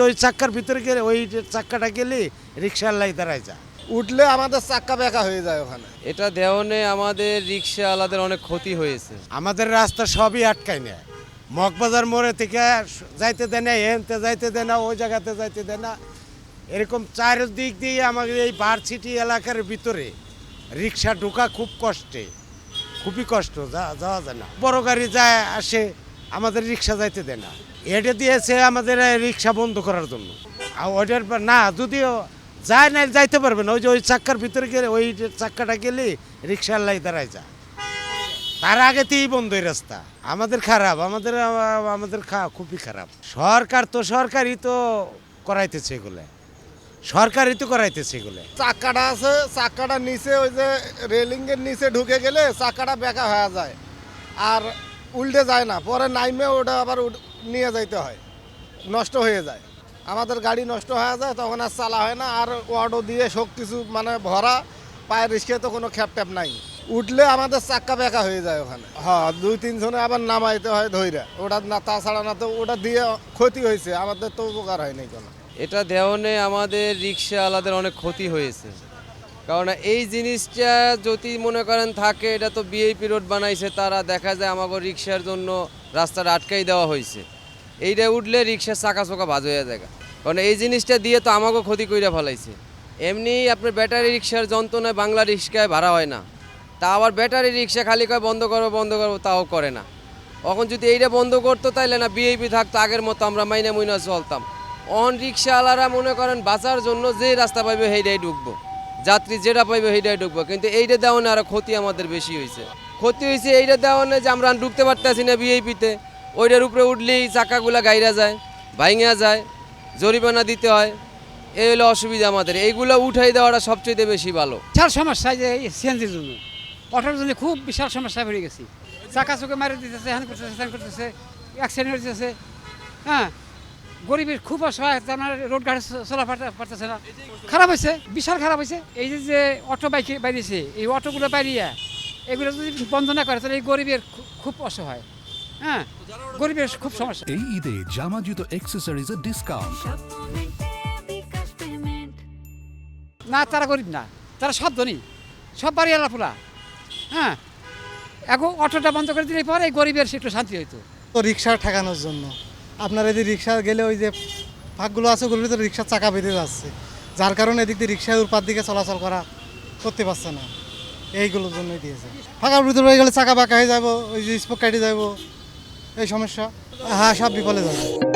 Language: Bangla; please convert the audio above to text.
ওই চাক্কার ভিতরে গেলে ওই যে চাক্কাটা গেলে রিক্সার লাই দাঁড়ায় যা উঠলে আমাদের চাক্কা বেঁকা হয়ে যায় ওখানে। এটা দেওয়ানে আমাদের রিক্সাওয়ালাদের অনেক ক্ষতি হয়েছে। আমাদের রাস্তা সবই আটকায় নেয়। মগবাজার মোড়ে থেকে যাইতে দেয় না এনতে যাইতে দেয় না ওই জায়গাতে যাইতে দেয় না। এরকম চারিদিক দিয়ে আমাদের এই ভার্সিটি এলাকার ভিতরে রিক্সা ঢোকা খুব কষ্টে। খুবই কষ্ট যা- যাওয়া যায় না। বড় গাড়ি যায় আসে আমাদের রিক্সা যাইতে দেয় না। এটা দিয়েছে আমাদের রিক্সা বন্ধ করার জন্য। আর ওইটার না, যদিও যায় না যাইতে পারবে না। ওই যে ওই চাক্কার ভিতরে গেলে, ওই চাক্কাটা গেলে রিক্সার লাই দাঁড়ায় যায়। তার আগেতেই বন্ধ এই রাস্তা। আমাদের খারাপ, আমাদের আমাদের খুবই খারাপ। সরকার তো, সরকারই তো করাইতেছে এগুলো। সরকারই তো করাইতেছে এগুলো। চাক্কাটা আছে, চাক্কাটা নিচে, ওই যে রেলিংয়ের নিচে ঢুকে গেলে চাক্কাটা বেঁকা হয়ে যায়। আর উল্টে যায় না, পরে নাইমে ওটা আবার নিয়ে যাইতে হয়, নষ্ট হয়ে যায়। আমাদের গাড়ি নষ্ট হয়ে যায়, তখন আর চালা হয় না, আর অটো দিয়ে সব কিছু মানে ভরা, পায়ের রিস্কে তো কোনো খ্যাপ ট্যাপ নাই। উঠলে আমাদের চাক্কা বেঁকা হয়ে যায় ওখানে। হ্যাঁ দুই তিনজনে আবার নামাইতে হয় ধৈরা ওটা না, তাছাড়া না তো ওটা দিয়ে ক্ষতি হয়েছে, আমাদের তো উপকার হয়নি কোনো। এটা দেওয়ানে আমাদের রিক্সাওয়ালাদের অনেক ক্ষতি হয়েছে। কারণ এই জিনিসটা যদি মনে করেন থাকে, এটা তো বিএপি রোড বানাইছে, তারা দেখা যায় আমাকে রিক্সার জন্য রাস্তাটা আটকাই দেওয়া হয়েছে এইটা উঠলে রিক্সার চাকা চোকা ভাজ হয়ে যায় কারণ এই জিনিসটা দিয়ে তো আমাকেও ক্ষতি করে ফেলাইছে। এমনি আপনার ব্যাটারি রিক্সার যন্ত্রণায় বাংলা রিক্সায় ভাড়া হয় না। তা আবার ব্যাটারি রিক্সা খালি কয়, বন্ধ করব বন্ধ করব তাও করে না। এখন যদি এইটা বন্ধ করতো, তাইলে না বিএপি থাকতো, আগের মতো আমরা মাইনা মুইনা চলতাম। অন রিক্সাওয়ালারা মনে করেন বাঁচার জন্য যে রাস্তা পাইবে সেইটাই ঢুকবো। যাত্রী যেটা পাইবে সেইটাই ঢুকবো। কিন্তু এইটা দেওয়ানে আরও ক্ষতি আমাদের বেশি হয়েছে। ক্ষতি হয়েছে এইটা দেওয়ানে যে আমরা ঢুকতে পারতেছি না বিএপিতে ওইটার উপরে উঠলেই চাকাগুলা গাইরা যায়, ভাইঙা যায়, জরিমানা দিতে হয়। এই হলো অসুবিধা আমাদের। এইগুলো উঠাই দেওয়াটা সবচেয়ে বেশি ভালো। বিশাল সমস্যা যে সিএনজির জন্য। অটোর জন্য খুব বিশাল সমস্যা পড়ে গেছি। চাকা চুকে মারি দিতেছে, হ্যান করতেছে হ্যান করতেছে অ্যাক্সিডেন্ট হইতেছে। হ্যাঁ গরিবের খুব অসহায় তার মানে রোড গাড়ি চলা পারতে- পারতেছে না। খারাপ হয়েছে বিশাল খারাপ হয়েছে। এই যে যে অটো বাইক বাইরেছে এই অটোগুলো বাইরিয়া এগুলো যদি বন্ধ না করে তাহলে এই গরিবের খুব অসহায়। হ্যাঁ গরিবের খুব সমস্যা। এই ঈদে জামা জুতো অ্যাক্সেসরিজের ডিসকাউন্ট না তারা গরিব না তারা সব ধনী সব বাড়ি পুরা হ্যাঁ এখন অটোটা বন্ধ করে দিলে পরে এই গরিবের একটু শান্তি হইতো। তো রিক্সা ঠেকানোর জন্য। আপনার এদিকে রিক্সা গেলে ওই যে ফাঁকগুলো আছে, ওগুলোর ভিতরে রিক্সার চাকা বেঁধে যাচ্ছে। যার কারণে এদিক দিয়ে রিক্সায় উৎপাদ দিকে চলাচল করা করতে পারছে না। এইগুলোর জন্যই দিয়েছে। ফাঁকার ভিতরে হয়ে গেলে চাকা বাঁকা হয়ে যাব, ওই যে স্পোক কেটে যাব, এই সমস্যা। হ্যাঁ সব বিফলে যাবে।